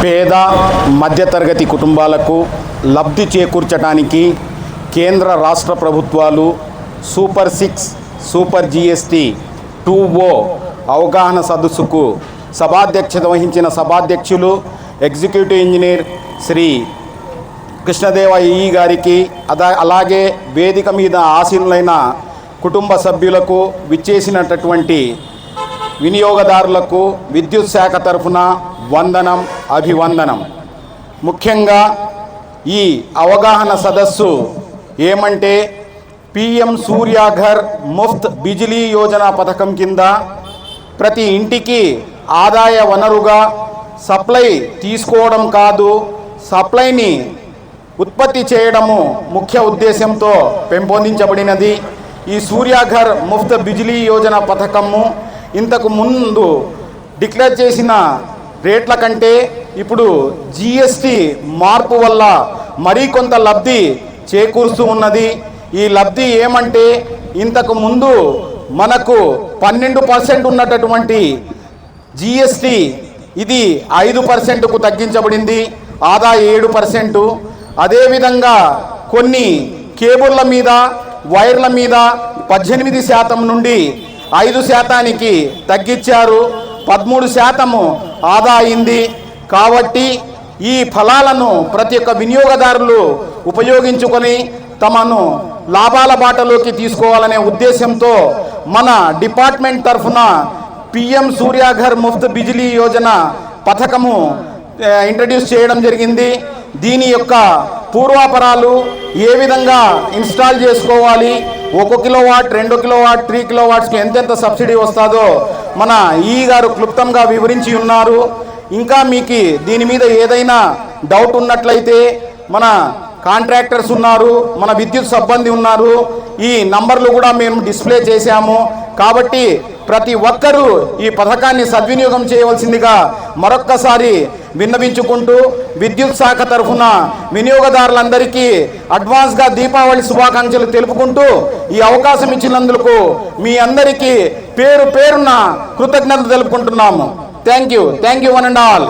పేద మధ్యతరగతి కుటుంబాలకు లబ్ధి చేకూర్చడానికి కేంద్ర రాష్ట్ర ప్రభుత్వాలు super six super GST two O అవగాహన సదస్సుకు సభాధ్యక్షత వహించిన సభాధ్యక్షులు ఎగ్జిక్యూటివ్ ఇంజనీర్ శ్రీ కృష్ణదేవ ఈ గారికి అదా అలాగే వేదిక మీద ఆసీనులైన కుటుంబ సభ్యులకు విచ్చేసినటువంటి వినియోగదారులకు విద్యుత్ శాఖ తరఫున వందనం అభివందనం. ముఖ్యంగా ఈ అవగాహన సదస్సు ఏమంటే పిఎం సూర్యాఘర్ ముఫ్త్ బిజిలీ యోజన పథకం కింద ప్రతి ఇంటికి ఆదాయ వనరుగా సప్లై తీసుకోవడం కాదు సప్లైని ఉత్పత్తి చేయడము ముఖ్య ఉద్దేశంతో పెంపొందించబడినది. ఈ సూర్యాఘర్ ముఫ్త్ బిజిలీ యోజన పథకము ఇంతకు ముందు డిక్లేర్ చేసిన రేట్ల కంటే ఇప్పుడు జిఎస్టి మార్పు వల్ల మరికొంత లబ్ధి చేకూరుస్తూ ఉన్నది. ఈ లబ్ధి ఏమంటే ఇంతకు ముందు మనకు పన్నెండు పర్సెంట్ ఉన్నటటువంటి జిఎస్టి ఇది ఐదు పర్సెంట్కు తగ్గించబడింది. ఆదా ఏడు పర్సెంటు. అదేవిధంగా కొన్ని కేబుళ్ళ మీద వైర్ల మీద పద్దెనిమిది శాతం నుండి ఐదు శాతానికి తగ్గించారు. పదమూడు శాతము ఆదా అయింది. కాబట్టి ఈ ఫలాలను ప్రతి ఒక్క వినియోగదారులు ఉపయోగించుకొని తమను లాభాల బాటలోకి తీసుకోవాలనే ఉద్దేశంతో మన డిపార్ట్మెంట్ తరఫున పిఎం సూర్యాఘర్ ముఫ్త్ బిజిలీ యోజన పథకము ఇంట్రడ్యూస్ చేయడం జరిగింది. దీని యొక్క పూర్వాపరాలు ఏ విధంగా ఇన్స్టాల్ చేసుకోవాలి? ఒక కిలో వాట్ రెండు కిలో వాట్ త్రీ కిలో వాట్స్కి ఎంతెంత సబ్సిడీ వస్తుందో మన ఈ గారు క్లుప్తంగా వివరించి ఉన్నారు. ఇంకా మీకు దీని మీద ఏదైనా డౌట్ ఉన్నట్లయితే మన కాంట్రాక్టర్స్ ఉన్నారు మన విద్యుత్ సిబ్బంది ఉన్నారు ఈ నంబర్లు కూడా మేము డిస్ప్లే చేశాము. కాబట్టి ప్రతి ఒక్కరూ ఈ పథకాన్ని సద్వినియోగం చేయవలసిందిగా మరొక్కసారి విన్నవించుకుంటూ విద్యుత్ శాఖ తరఫున వినియోగదారులందరికీ అడ్వాన్స్గా దీపావళి శుభాకాంక్షలు తెలుపుకుంటూ ఈ అవకాశం ఇచ్చినందుకు మీ అందరికీ పేరు పేరున కృతజ్ఞతలు తెలుపుకుంటున్నాము. Thank you. Thank you one and all.